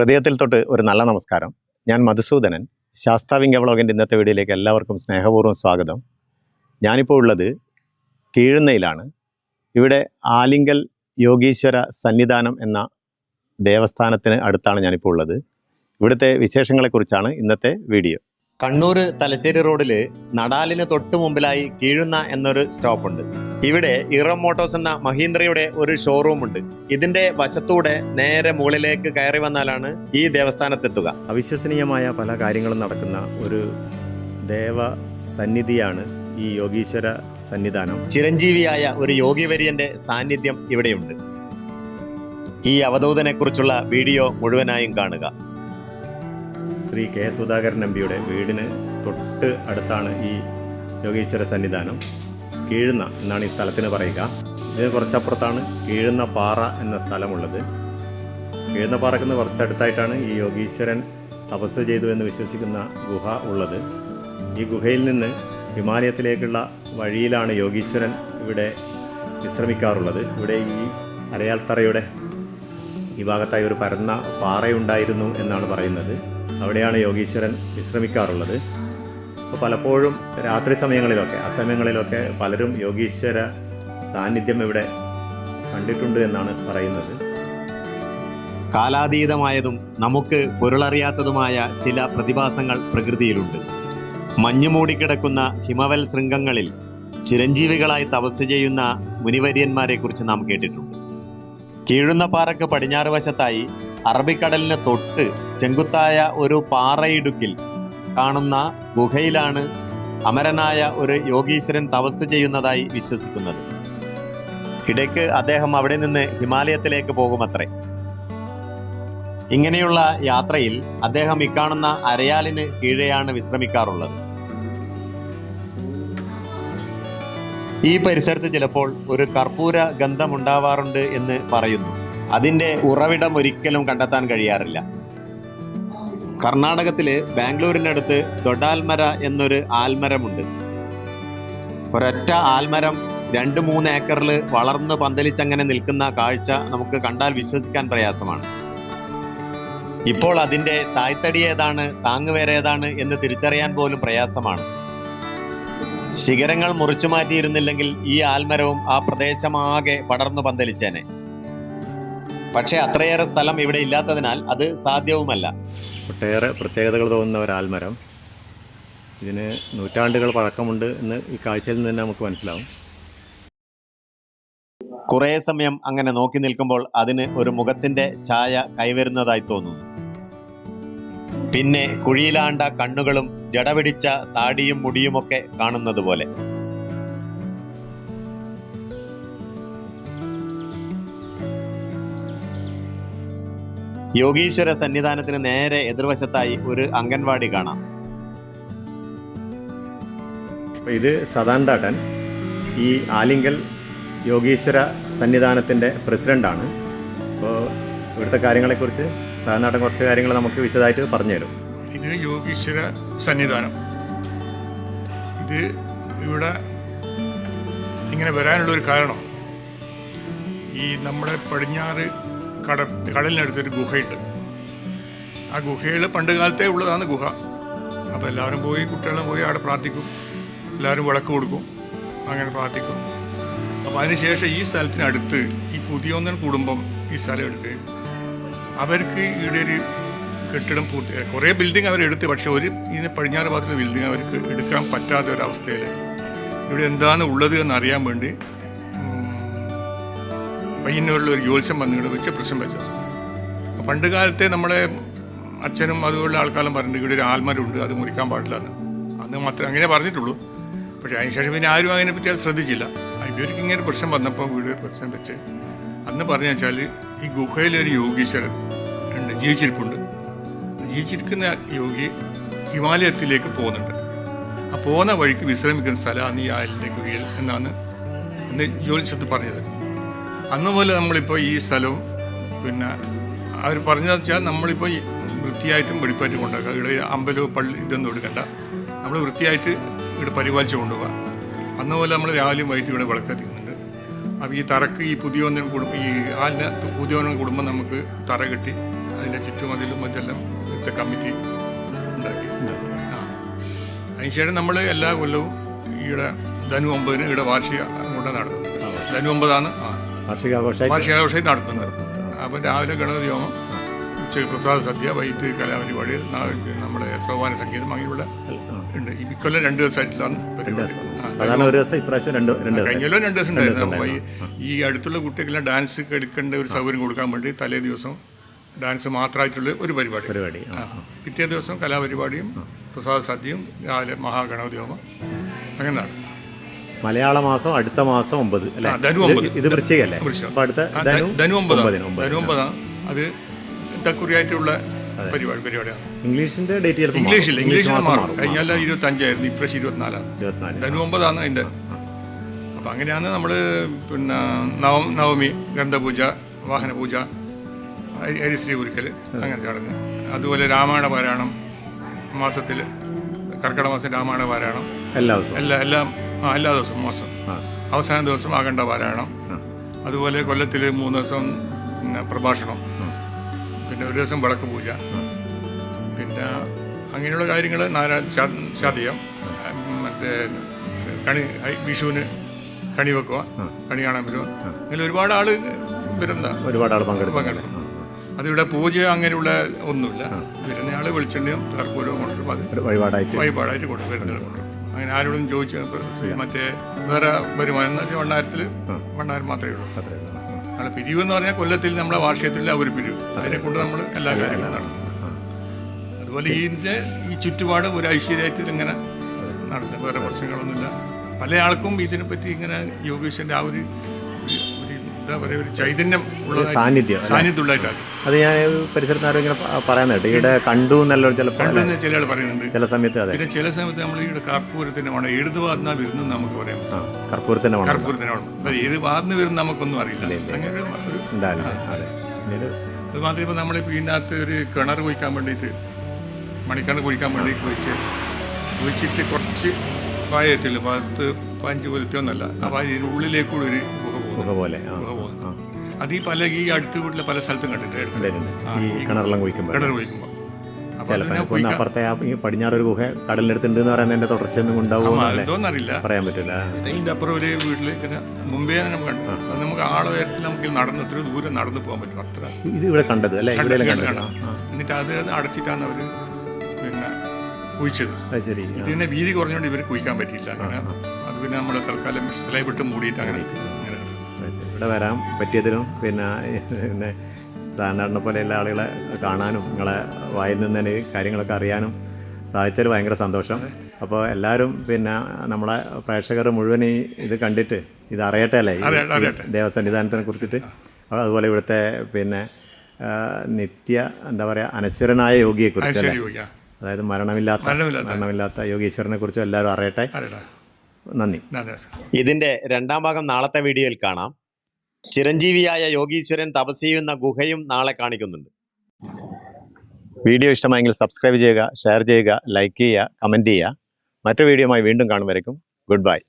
ഹൃദയത്തിൽ തൊട്ട് ഒരു നല്ല നമസ്കാരം. ഞാൻ മധുസൂദനൻ. ശാസ്താവിംഗ വ്ളോഗിന്റെ ഇന്നത്തെ വീഡിയോയിലേക്ക് എല്ലാവർക്കും സ്നേഹപൂർവം സ്വാഗതം. ഞാനിപ്പോൾ ഉള്ളത് കീഴുന്നയിലാണ്. ഇവിടെ ആലിങ്കൽ യോഗീശ്വര സന്നിധാനം എന്ന ദേവസ്ഥാനത്തിന് അടുത്താണ് ഞാനിപ്പോൾ ഉള്ളത്. ഇവിടുത്തെ വിശേഷങ്ങളെക്കുറിച്ചാണ് ഇന്നത്തെ വീഡിയോ. കണ്ണൂർ തലശ്ശേരി റോഡിൽ നടാലിന് തൊട്ട് മുമ്പിലായി കീഴുന്ന എന്നൊരു സ്റ്റോപ്പ് ഉണ്ട് ഇവിടെ ഇറം മോട്ടോഴ്സ് എന്ന മഹീന്ദ്രയുടെ ഒരു ഷോറൂം ഉണ്ട്. ഇതിന്റെ വശത്തൂടെ നേരെ മുകളിലേക്ക് കയറി വന്നാലാണ് ഈ ദേവസ്ഥാനത്തെത്തുക. അവിശ്വസനീയമായ പല കാര്യങ്ങളും നടക്കുന്ന ഒരു ദേവ സന്നിധിയാണ് ഈ യോഗീശ്വര സന്നിധാനം. ചിരഞ്ജീവിയായ ഒരു യോഗിവര്യന്റെ സാന്നിധ്യം ഇവിടെയുണ്ട്. ഈ അവതൂതനെ കുറിച്ചുള്ള വീഡിയോ മുഴുവനായും കാണുക. ശ്രീ കെ സുധാകരൻ എംപിയുടെ വീടിന് തൊട്ട് അടുത്താണ് ഈ യോഗീശ്വര സന്നിധാനം. കീഴുന്ന എന്നാണ് ഈ സ്ഥലത്തിന് പറയുക. ഇതിന് കുറച്ചപ്പുറത്താണ് കീഴുന്ന പാറ എന്ന സ്ഥലമുള്ളത്. കീഴുന്ന പാറയ്ക്ക് നിന്ന് കുറച്ചടുത്തായിട്ടാണ് ഈ യോഗീശ്വരൻ തപസ് ചെയ്തു എന്ന് വിശ്വസിക്കുന്ന ഗുഹ ഉള്ളത്. ഈ ഗുഹയിൽ നിന്ന് ഹിമാലയത്തിലേക്കുള്ള വഴിയിലാണ് യോഗീശ്വരൻ ഇവിടെ വിശ്രമിക്കാറുള്ളത്. ഇവിടെ ഈ അരയാൽത്തറയുടെ ഈ ഭാഗത്തായി ഒരു പരന്ന പാറയുണ്ടായിരുന്നു എന്നാണ് പറയുന്നത്. അവിടെയാണ് യോഗീശ്വരൻ വിശ്രമിക്കാറുള്ളത്. അപ്പോൾ പലപ്പോഴും രാത്രി സമയങ്ങളിലൊക്കെ അസമയങ്ങളിലൊക്കെ പലരും യോഗീശ്വര സാന്നിധ്യം ഇവിടെ കണ്ടിട്ടുണ്ട് എന്നാണ് പറയുന്നത്. കാലാതീതമായതും നമുക്ക് പൊരുളറിയാത്തതുമായ ചില പ്രതിഭാസങ്ങൾ പ്രകൃതിയിലുണ്ട്. മഞ്ഞു മൂടിക്കിടക്കുന്ന ഹിമവൽ ശൃംഗങ്ങളിൽ ചിരഞ്ജീവികളായി തപസ് ചെയ്യുന്ന മുനിവര്യന്മാരെക്കുറിച്ച് നാം കേട്ടിട്ടുണ്ട്. കീഴുന്ന പാറക്ക് പടിഞ്ഞാറ് വശത്തായി അറബിക്കടലിന് തൊട്ട് ചെങ്കുത്തായ ഒരു പാറയിടുക്കിൽ കാണുന്ന ഗുഹയിലാണ് അമരനായ ഒരു യോഗീശ്വരൻ തപസ് ചെയ്യുന്നതായി വിശ്വസിക്കുന്നത്. ഇടയ്ക്ക് അദ്ദേഹം അവിടെ നിന്ന് ഹിമാലയത്തിലേക്ക് പോകുമത്രേ. ഇങ്ങനെയുള്ള യാത്രയിൽ അദ്ദേഹം ഇക്കാണുന്ന അരയാലിന് കീഴെയാണ് വിശ്രമിക്കാറുള്ളത്. ഈ പരിസരത്ത് ചിലപ്പോൾ ഒരു കർപ്പൂര ഗന്ധമുണ്ടാവാറുണ്ട് എന്ന് പറയുന്നു. അതിന്റെ ഉറവിടം ഒരിക്കലും കണ്ടെത്താൻ കഴിയാറില്ല. കർണാടകത്തിൽ ബാംഗ്ലൂരിനടുത്ത് ദൊഡാൽമര എന്നൊരു ആൽമരമുണ്ട്. ഒരൊറ്റ ആൽമരം രണ്ട് മൂന്ന് ഏക്കറിൽ വളർന്ന് പന്തലിച്ചങ്ങനെ നിൽക്കുന്ന കാഴ്ച നമുക്ക് കണ്ടാൽ വിശ്വസിക്കാൻ പ്രയാസമാണ്. ഇപ്പോൾ അതിന്റെ തായ്തടി ഏതാണ് താങ്ങുവേരേതാണ് എന്ന് തിരിച്ചറിയാൻ പോലും പ്രയാസമാണ്. ശിഖരങ്ങൾ മുറിച്ചു മാറ്റിയിരുന്നില്ലെങ്കിൽ ഈ ആൽമരവും ആ പ്രദേശമാകെ പടർന്നു പന്തലിച്ചേനെ. പക്ഷേ അത്രയേറെ സ്ഥലം ഇവിടെ ഇല്ലാത്തതിനാൽ അത് സാധ്യവുമല്ല. ഒട്ടേറെ പ്രത്യേകതകൾ തോന്നുന്ന ഒരു ആൽമരം ഇതിന് നൂറ്റാണ്ടുകൾ പഴക്കമുണ്ട് എന്ന് ഈ കാഴ്ചയിൽ നിന്ന് തന്നെ നമുക്ക് മനസ്സിലാവും. കുറേ സമയം അങ്ങനെ നോക്കി നിൽക്കുമ്പോൾ അതിന് ഒരു മുഖത്തിന്റെ ഛായ കൈവരുന്നതായി തോന്നുന്നു പിന്നെ കുഴിയിലാണ്ട കണ്ണുകളും ജടപിടിച്ച താടിയും മുടിയുമൊക്കെ കാണുന്നത് പോലെ. യോഗീശ്വര സന്നിധാനത്തിന് നേരെ എതിർവശത്തായി ഒരു അംഗൻവാടി കാണാം. ഇത് സദാന്താട്ടൻ ഈ ആലിങ്കൽ യോഗീശ്വര സന്നിധാനത്തിന്റെ പ്രസിഡന്റാണ്. അപ്പോൾ ഇവിടുത്തെ കാര്യങ്ങളെക്കുറിച്ച് സദാന്താട്ടൻ കുറച്ച് കാര്യങ്ങൾ നമുക്ക് വിശദമായിട്ട് പറഞ്ഞുതരും. ഇത് യോഗീശ്വര സന്നിധാനം. ഇത് ഇവിടെ ഇങ്ങനെ വരാനുള്ള ഒരു കാരണം ഈ നമ്മുടെ പടിഞ്ഞാറ് കട കടലിനടുത്തൊരു ഗുഹയുണ്ട്. ആ ഗുഹയിൽ പണ്ട് കാലത്തേ ഉള്ളതാണ് ഗുഹ. അപ്പോൾ എല്ലാവരും പോയി കുട്ടികളും പോയി അവിടെ പ്രാർത്ഥിക്കും. എല്ലാവരും വിളക്ക് കൊടുക്കും. അങ്ങനെ പ്രാർത്ഥിക്കും. അപ്പോൾ അതിനുശേഷം ഈ സ്ഥലത്തിനടുത്ത് ഈ പുതിയൊന്നൻ കുടുംബം ഈ സ്ഥലം എടുക്കുകയും അവർക്ക് ഇവിടെ ഒരു കെട്ടിടം പൂർത്തി കുറേ ബിൽഡിംഗ് അവരെടുത്ത് പക്ഷേ ഒരു ഇതിന് പടിഞ്ഞാറ് ഭാഗത്തുള്ള ബിൽഡിംഗ് അവർക്ക് എടുക്കാൻ പറ്റാത്ത ഒരവസ്ഥയിൽ ഇവിടെ എന്താണ് ഉള്ളത് എന്ന് അറിയാൻ വേണ്ടി പയ്യന്നൂരിൽ ഒരു ജ്യോത്സ്യം വന്നിവിടെ വെച്ച് പ്രശ്നം വെച്ചത്. പണ്ട് കാലത്തെ നമ്മളെ അച്ഛനും അതുപോലുള്ള ആൾക്കാരും പറഞ്ഞിട്ട് ഇവിടെ ഒരു ആൽമരമുണ്ട് അത് മുറിക്കാൻ പാടില്ല എന്ന് അന്ന് മാത്രമേ അങ്ങനെ പറഞ്ഞിട്ടുള്ളൂ. പക്ഷേ അതിനുശേഷം പിന്നെ ആരും അതിനെ പറ്റി അത് ശ്രദ്ധിച്ചില്ല. ഇവർക്ക് ഇങ്ങനെ പ്രശ്നം വന്നപ്പോൾ വീട് പ്രശ്നം വെച്ച് അന്ന് പറഞ്ഞു വെച്ചാൽ ഈ ഗുഹയിലൊരു യോഗീശ്വരൻ ഉണ്ട് ജീവിച്ചിരിപ്പുണ്ട്. ജീവിച്ചിരിക്കുന്ന യോഗി ഹിമാലയത്തിലേക്ക് പോകുന്നുണ്ട്. ആ പോകുന്ന വഴിക്ക് വിശ്രമിക്കുന്ന സ്ഥലമാണ് ഈ ആലിന്റെ ഗുഹയിൽ എന്നാണ് അന്ന് ജ്യോതിഷത്ത് പറഞ്ഞത്. അന്ന് മുതൽ നമ്മളിപ്പോൾ ഈ സ്ഥലവും പിന്നെ അവർ പറഞ്ഞതെന്ന് വെച്ചാൽ നമ്മളിപ്പോൾ വൃത്തിയായിട്ടും വെടിപ്പായിട്ടും കൊണ്ടുപോകുക ഇവിടെ അമ്പലവും പള്ളി ഇതൊന്നും എടുക്കണ്ട. നമ്മൾ വൃത്തിയായിട്ട് ഇവിടെ പരിപാലിച്ച് കൊണ്ടുപോകാം അന്ന് പോലെ നമ്മൾ രാവിലെയും വൈകിട്ട് ഇവിടെ വിളക്കെത്തിക്കുന്നുണ്ട് അപ്പോൾ ഈ തറക്ക് ഈ പുതിയ കുടുംബം ഈ ആലിന് പുതിയ കുടുംബം നമുക്ക് തറ കെട്ടി അതിന്റെ ചുറ്റുമതിലും മറ്റെല്ലാം ഇവിടുത്തെ കമ്മിറ്റി ഉണ്ടാക്കി. ആ. അതിനുശേഷം നമ്മൾ എല്ലാ കൊല്ലവും ഈയിടെ ധനു ഒമ്പതിന് ഇവിടെ വാർഷിക അങ്ങോട്ട് നടത്തുന്നത് ധനു ഒമ്പതാണ് ആ. വാർഷികാഘോഷമായിട്ട് വാർഷികാഘോഷം നടത്തുന്നത്. അപ്പം രാവിലെ ഗണപതി ഹോമം ഉച്ചയ്ക്ക് പ്രസാദ സദ്യ വൈകിട്ട് കലാപരിപാടി നമ്മുടെ സോപാന സംഗീതം അങ്ങനെയുള്ള ഉണ്ട്. ഈ ഇക്കൊല്ലം രണ്ട് ദിവസമായിട്ടുള്ളതാണ് കഴിഞ്ഞാലും സാധാരണ ഒരു ദിവസം ഇപ്രാവശ്യം രണ്ട് ദിവസം. കഴിഞ്ഞ കൊല്ലം രണ്ട് ദിവസം ഉണ്ടായിരുന്നു. ഈ അടുത്തുള്ള കുട്ടികളെല്ലാം ഡാൻസ് എടുക്കേണ്ട ഒരു സൗകര്യം കൊടുക്കാൻ വേണ്ടി തലേ ദിവസം ഡാൻസ് മാത്രമായിട്ടുള്ള ഒരു പരിപാടി. പരിപാടി പിറ്റേ ദിവസം കലാപരിപാടിയും പ്രസാദ സദ്യയും രാവിലെ മഹാഗണപതി ഹോമം. അങ്ങനെ നടക്കും മലയാള മാസം അടുത്ത മാസം ഒമ്പത് ഇത് വൃശ്ചികല്ലേ വൃശ്ചികം. അപ്പൊ അടുത്ത ധനു ഒമ്പതാണ് അത് തക്കുറിയായിട്ടുള്ള പരിപാടി പരിപാടിയാണ് ഇംഗ്ലീഷിന്റെ ഡേറ്റ് ചിലപ്പോൾ ഇംഗ്ലീഷിൽ. ഇംഗ്ലീഷിൽ മാറും. മാറും. കഴിഞ്ഞ കൊല്ലം ഇരുപത്തഞ്ചായിരുന്നു ഇപ്രാവശ്യം ഇരുപത്തിനാലാണ് ഇരുപത്തിനാല്. ധനു ഒമ്പതാണ് അതിന്റെ. അപ്പം അങ്ങനെയാണ് നമ്മൾ പിന്നെ നവം നവമി ഗന്ധപൂജ വാഹനപൂജ ഹരി- ഹരിശ്രീ ഉരുക്കൽ അങ്ങനെ ചടങ്ങ് അതുപോലെ രാമായണ പാരായണം മാസത്തിൽ കർക്കിടക മാസം രാമായണ പാരായണം. എല്ലാ എല്ലാ എല്ലാം ആ എല്ലാ ദിവസവും മാസം. അവസാന ദിവസം ആകണ്ട പാരായണം. അതുപോലെ കൊല്ലത്തിൽ മൂന്ന് ദിവസം പിന്നെ പ്രഭാഷണം. പിന്നെ ഒരു ദിവസം വിളക്ക് പൂജ. പിന്നെ അങ്ങനെയുള്ള കാര്യങ്ങൾ നാരാ ചതയം മറ്റേ കണി വിഷുവിന് കണി വെക്കുക കണി കാണാൻ വരുക അങ്ങനെ ഒരുപാട് ആൾ വരുന്ന ഒരുപാട് ആൾ പങ്കെടുക്കും. അതിവിടെ പൂജ അങ്ങനെയുള്ള ഒന്നുമില്ല. വരുന്നയാൾ വെളിച്ചെണ്ണയും കർപ്പൂരവും കൊണ്ടുവരും. അത് ഒരു വഴിപാടായിട്ട്. കൊണ്ടുവരും. കൊണ്ടുവരും. അങ്ങനെ ആരോടും ചോദിച്ചു മറ്റേ വേറെ വരുമാനം എന്ന് വെച്ചാൽ വണ്ണാരത്തിൽ വണ്ണാരം മാത്രമേ ഉള്ളൂ. അത്രേ ഉള്ളൂ. നമ്മളെ പിരിവ് എന്ന് പറഞ്ഞാൽ കൊല്ലത്തിൽ നമ്മളെ വാർഷികത്തിൽ ഒരു പിരിവ്. അതിനെ കൊണ്ട് നമ്മൾ എല്ലാ കാര്യങ്ങളും നടത്തും. അതുപോലെ ഇതിന്റെ ഈ ചുറ്റുപാട് ഒരു ഐശ്വര്യത്തിൽ ഇങ്ങനെ നടത്തും. വേറെ പ്രശ്നങ്ങളൊന്നുമില്ല. പല ആൾക്കും ഇതിനെപ്പറ്റി ഇങ്ങനെ യോഗീശ്വരന്റെ ആ ഒരു എന്താ പറയുക ഒരു ചൈതന്യം ഉള്ളതായിട്ട് സാന്നിധ്യം? സാന്നിധ്യമുള്ളതായിട്ടാണ്. അത് ഞാൻ പരിസരത്ത് ആരും ഇങ്ങനെ പറയുന്നുണ്ട് ഇവിടെ കേട്ടോ. ഈയിടെ കണ്ടു എന്നല്ലോ ചിലപ്പോൾ പണ്ടെന്ന് ചില ആൾ പറയുന്നുണ്ട്. ചില സമയത്ത് അതെ. പിന്നെ ചില സമയത്ത് നമ്മൾ ഇവിടെ കർപ്പൂരത്തിന് വേണം ഏത് വാദന വരുന്നത് നമുക്ക് പറയാം ആ കർപ്പൂരത്തിന്റെ മണം കർപ്പൂരത്തിന് വേണം അത് ഏത് വാദന വരുന്നത് നമുക്കൊന്നും അറിയില്ല അങ്ങനെ ഒരു- ഒരു ഉണ്ടാവില്ല അതെ. പിന്നെ ഇത് അത് മാത്രമേ ഇപ്പോൾ നമ്മളിപ്പോൾ ഇതിനകത്ത് ഒരു കിണർ കുഴിക്കാൻ വേണ്ടിയിട്ട് മണിക്കിണർ കുഴിക്കാൻ വേണ്ടി കുഴിച്ച് കുഴിച്ചിട്ട് കുറച്ച് പായത്തില്ല പത്ത് പതിനഞ്ച് പോലത്തെ ഒന്നല്ല. അപ്പോൾ ഇതിനുള്ളിലേക്ക് കൂടെ ഒരു ഗുഹ പോലെ ഗുഹ പോകുന്നു അത് ഈ പല ഈ അടുത്ത വീട്ടിലെ പല സ്ഥലത്തും കണ്ടിട്ടുണ്ട് ഈ കിണറെല്ലാം കുഴിക്കുമ്പോൾ കിണർ കുഴിക്കുമ്പോൾ അപ്പോൾ ചിലപ്പോൾ അതിനെ ഒന്ന് അപ്പുറത്തെ ഈ ഗുഹ കടലിനടുത്തുണ്ട് എന്ന് പറയുന്നതിന്റെ തുടർച്ചയൊന്നും ഉണ്ടാവുമോ എന്തോന്നറിയില്ല പറയാൻ പറ്റില്ല. അപ്പുറം ഒരു വീട്ടിൽ മുമ്പേ നമുക്ക് കണ്ടു. അത് നമുക്ക് ആളെ ഉയരത്തിൽ നമുക്ക് നടന്ന് ദൂരം നടന്നു പോകാൻ പറ്റും അത്ര. ഇത് ഇവിടെ കണ്ടത് അല്ലേ? ഇവിടെ. എന്നിട്ട് അത് അടച്ചിട്ടാണ് അവർ പിന്നെ കുഴിച്ചത്. ശരി. ഇതിനെ വീതി കുറഞ്ഞുകൊണ്ട് ഇവർ കുഴിക്കാൻ പറ്റിയില്ല. അങ്ങനെ അത് പിന്നെ നമ്മൾ തൽക്കാലം സ്ഥലം വിട്ട് മൂടിയിട്ട് അങ്ങനെ ഇവിടെ വരാൻ പറ്റിയതിനും പിന്നെ പിന്നെ സാധാരണ പോലെയുള്ള ആളുകളെ കാണാനും നിങ്ങളെ വായിൽ നിന്ന് തന്നെ കാര്യങ്ങളൊക്കെ അറിയാനും സാധിച്ചതിൽ ഭയങ്കര സന്തോഷം. അപ്പോൾ എല്ലാവരും പിന്നെ നമ്മളെ പ്രേക്ഷകർ മുഴുവൻ ഈ ഇത് കണ്ടിട്ട് ഇത് അറിയട്ടെ അല്ലേ. ദേവസന്നിധാനത്തിനെ കുറിച്ചിട്ട്. അതുപോലെ ഇവിടുത്തെ പിന്നെ നിത്യ എന്താ പറയുക അനശ്വരനായ യോഗിയെക്കുറിച്ച് അതായത് മരണമില്ലാത്ത മരണമില്ലാത്ത. യോഗീശ്വരനെ കുറിച്ച് എല്ലാവരും അറിയട്ടെ. നന്ദി. ഇതിന്റെ ഇതിന്റെ രണ്ടാം ഭാഗം നാളത്തെ വീഡിയോയിൽ കാണാം. ചിരഞ്ജീവിയായ യോഗീശ്വരൻ തപസ് ചെയ്യുന്ന ഗുഹയും നാളെ കാണിക്കുന്നുണ്ട്. വീഡിയോ ഇഷ്ടമായെങ്കിൽ സബ്സ്ക്രൈബ് ചെയ്യുക ഷെയർ ചെയ്യുക ലൈക്ക് ചെയ്യുക കമന്റ് ചെയ്യുക. മറ്റു വീഡിയോയുമായി വീണ്ടും കാണും വരയ്ക്കും. Good bye.